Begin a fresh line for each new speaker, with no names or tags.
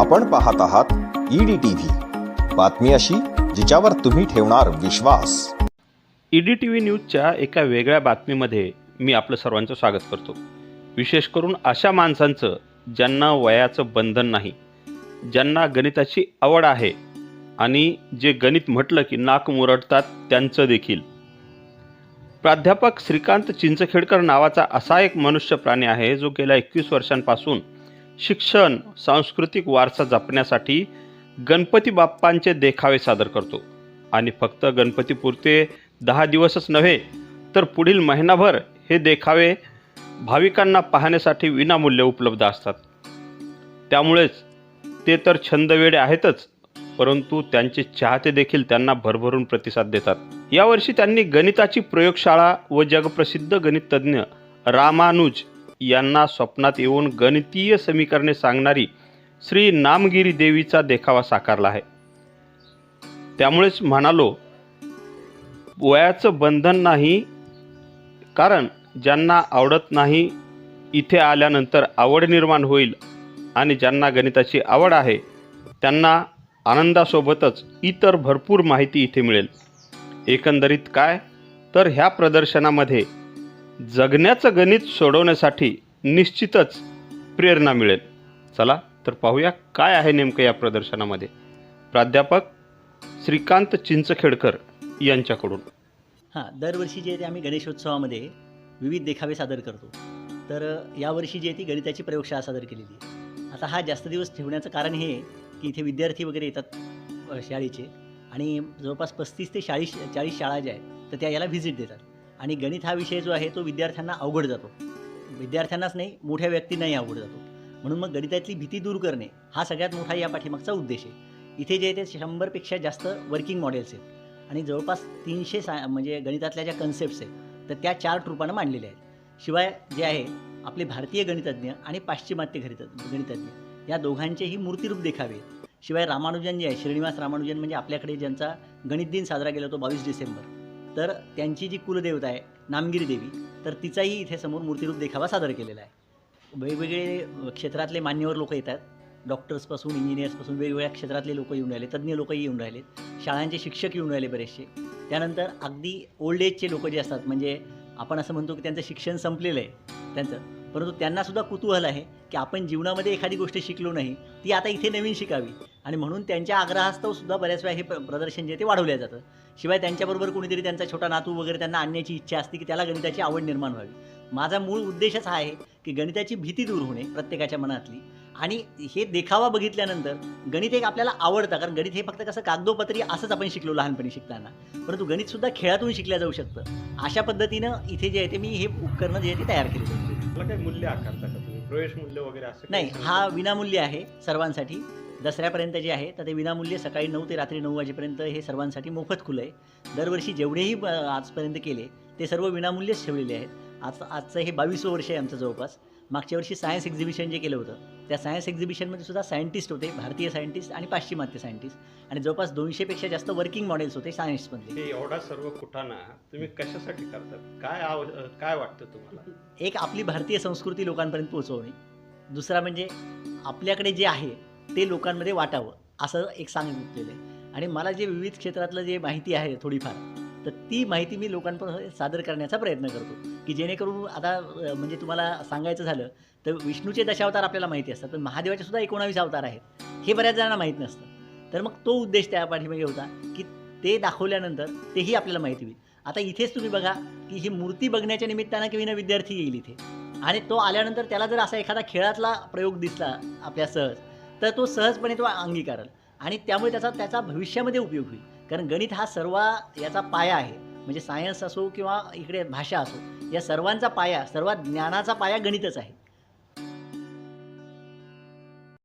आपण पाहत आहात ईडी टीव्ही. बातमी अशी जिच्यावर तुम्ही ठेवणार विश्वास.
ईडी टी व्ही न्यूजच्या एका वेगळ्या बातमीमध्ये मी आपलं सर्वांचं स्वागत करतो. विशेष करून अशा माणसांचं ज्यांना वयाचं बंधन नाही ज्यांना गणिताची आवड आहे आणि जे गणित म्हटलं की नाक मुरडतात त्यांचं देखील. प्राध्यापक श्रीकांत चिंचखेडकर नावाचा असा एक मनुष्य प्राणी आहे जो गेल्या एकवीस वर्षांपासून शिक्षण सांस्कृतिक वारसा जपण्यासाठी गणपती बाप्पांचे देखावे सादर करतो. आणि फक्त गणपतीपुरते दहा दिवसच नव्हे तर पुढील महिनाभर हे देखावे भाविकांना पाहण्यासाठी विनामूल्य उपलब्ध असतात. त्यामुळेच ते तर छंदवेडे आहेतच परंतु त्यांचे चाहते देखील त्यांना भरभरून प्रतिसाद देतात. यावर्षी त्यांनी गणिताची प्रयोगशाळा व जगप्रसिद्ध गणिततज्ज्ञ रामानुज यांना स्वप्नात येऊन गणितीय समीकरणे सांगणारी श्री नामगिरी देवीचा देखावा साकारला आहे. त्यामुळेच म्हणालो वयाचं बंधन नाही कारण ज्यांना आवडत नाही इथे आल्यानंतर आवड निर्माण होईल आणि ज्यांना गणिताची आवड आहे त्यांना आनंदासोबतच इतर भरपूर माहिती इथे मिळेल. एकंदरीत काय? तर ह्या प्रदर्शनामध्ये जगण्याचं गणित सोडवण्यासाठी निश्चितच प्रेरणा मिळेल. चला तर पाहूया काय आहे नेमकं या प्रदर्शनामध्ये. प्राध्यापक श्रीकांत चिंचखेडकर यांच्याकडून.
हां दरवर्षी जे आहे ते आम्ही गणेशोत्सवामध्ये विविध देखावे सादर करतो. तर यावर्षी जी आहे ती गणिताची प्रयोगशाळा सादर केलेली आहे. आता हा जास्त दिवस ठेवण्याचं कारण हे आहे की इथे विद्यार्थी वगैरे येतात शाळेचे. आणि जवळपास पस्तीस ते चाळीस चाळीस शाळा ज्या आहेत तर त्या याला व्हिजिट देतात. आणि गणित हा विषय जो आहे तो विद्यार्थ्यांना अवघड जातो. विद्यार्थ्यांनाच नाही मोठ्या व्यक्तींनाही अवघड जातो. म्हणून मग गणितातली भीती दूर करणे हा सगळ्यात मोठा या पाठीमागचा उद्देश आहे. इथे जे आहे ते शंभरपेक्षा जास्त वर्किंग मॉडेल्स आहेत. आणि जवळपास तीनशे सा म्हणजे गणितातल्या ज्या कन्सेप्ट्स आहेत तर त्या चार रूपानं मांडलेल्या आहेत. शिवाय जे आहे आपले भारतीय गणितज्ञ आणि पाश्चिमात्य गणित गणितज्ञ या दोघांचेही मूर्तिरूप देखावे. शिवाय रामानुजन जे आहे श्रीनिवास रामानुजन म्हणजे आपल्याकडे ज्यांचा गणित दिन साजरा केला तो बावीस डिसेंबर. तर त्यांची जी कुलदेवता आहे नामगिरी देवी तर तिचाही इथे समोर मूर्तिरूप देखावा सादर केलेला आहे. वेगवेगळे क्षेत्रातले मान्यवर लोक येतात. डॉक्टर्सपासून इंजिनियर्सपासून वेगवेगळ्या क्षेत्रातले लोक येऊन राहिले तज्ज्ञ लोकही येऊन राहिलेत शाळांचे शिक्षक येऊन राहिले बरेचसे. त्यानंतर अगदी ओल्ड एजचे लोक जे असतात म्हणजे आपण असं म्हणतो की त्यांचं शिक्षण संपलेलं आहे त्यांचं. परंतु त्यांनासुद्धा कुतूहल आहे की आपण जीवनामध्ये एखादी गोष्ट शिकलो नाही ती आता इथे नवीन शिकावी. आणि म्हणून त्यांच्या आग्रहास्तव सुद्धा बऱ्याच वेळा हे प्र- प्रदर्शन जे ते वाढवलं जातं. शिवाय त्यांच्याबरोबर कोणीतरी त्यांचा छोटा नातू वगैरे त्यांना आणण्याची इच्छा असते की त्याला गणिताची आवड निर्माण व्हावी. माझा मूळ उद्देशच हा आहे की गणिताची भीती दूर होणे प्रत्येकाच्या मनातली. आणि हे देखावा बघितल्यानंतर गणित एक आपल्याला आवडतं कारण गणित हे फक्त कसं कागदोपत्री असंच आपण शिकलो लहानपणी शिकताना. परंतु गणितसुद्धा खेळातून शिकलं जाऊ शकतं. अशा पद्धतीनं इथे जे आहे ते मी हे उपकरणं जे आहे ते तयार
काही मूल्य आकारता का तुम्ही? प्रवेश मूल्य वगैरे असं
नाही हा विनामूल्य आहे सर्वांसाठी. दसऱ्यापर्यंत जे आहे तर ते विनामूल्य सकाळी नऊ ते रात्री नऊ वाजेपर्यंत हे सर्वांसाठी मोफत खुलं आहे. दरवर्षी जेवढेही आजपर्यंत केले ते सर्व विनामूल्यच ठेवलेले आहेत. आज आजचं हे बावीसवं वर्ष आहे आमचं जवळपास. मागच्या वर्षी सायन्स एक्झिबिशन जे केलं होतं त्या सायन्स एक्झिबिशनमध्ये सुद्धा सायंटिस्ट होते भारतीय सायंटिस्ट आणि पाश्चिमात्य सायंटिस्ट आणि जवळपास दोनशेपेक्षा जास्त वर्किंग मॉडेल्स होते सायन्समधले
हे एवढा सर्व कुठाना तुम्ही कशासाठी करतात? काय आव काय वाटतं तुम्हाला?
एक आपली भारतीय संस्कृती लोकांपर्यंत पोहोचवणे. दुसरा म्हणजे आपल्याकडे जे आहे ते लोकांमध्ये वाटावं असं एक सांगितलेलं आहे. आणि मला जे विविध क्षेत्रातलं जे माहिती आहे थोडीफार तर ती माहिती मी लोकांपर्यंत सादर करण्याचा प्रयत्न करतो की जेणेकरून आता म्हणजे तुम्हाला सांगायचं झालं तर विष्णूचे दशावतार आपल्याला माहिती असतात पण महादेवाचे सुद्धा एकोणावीस अवतार आहेत. हे बऱ्याच जणांना माहीत नसतं. तर मग तो उद्देश त्या पाठीमागे होता की ते दाखवल्यानंतर तेही आपल्याला माहिती होईल. आता इथेच तुम्ही बघा की ही मूर्ती बघण्याच्या निमित्तानं की विना विद्यार्थी येईल इथे. आणि तो आल्यानंतर त्याला जर असा एखादा खेळातला प्रयोग दिसला आपल्या सहज तर तो सहजपणे तो अंगीकारेल. आणि त्यामुळे त्याचा त्याचा भविष्यामध्ये उपयोग होईल. कारण गणित हा सर्व याचा पाया आहे. म्हणजे सायन्स असो किंवा इकडे भाषा असो या सर्वांचा पाया सर्व ज्ञानाचा पाया गणितच आहे.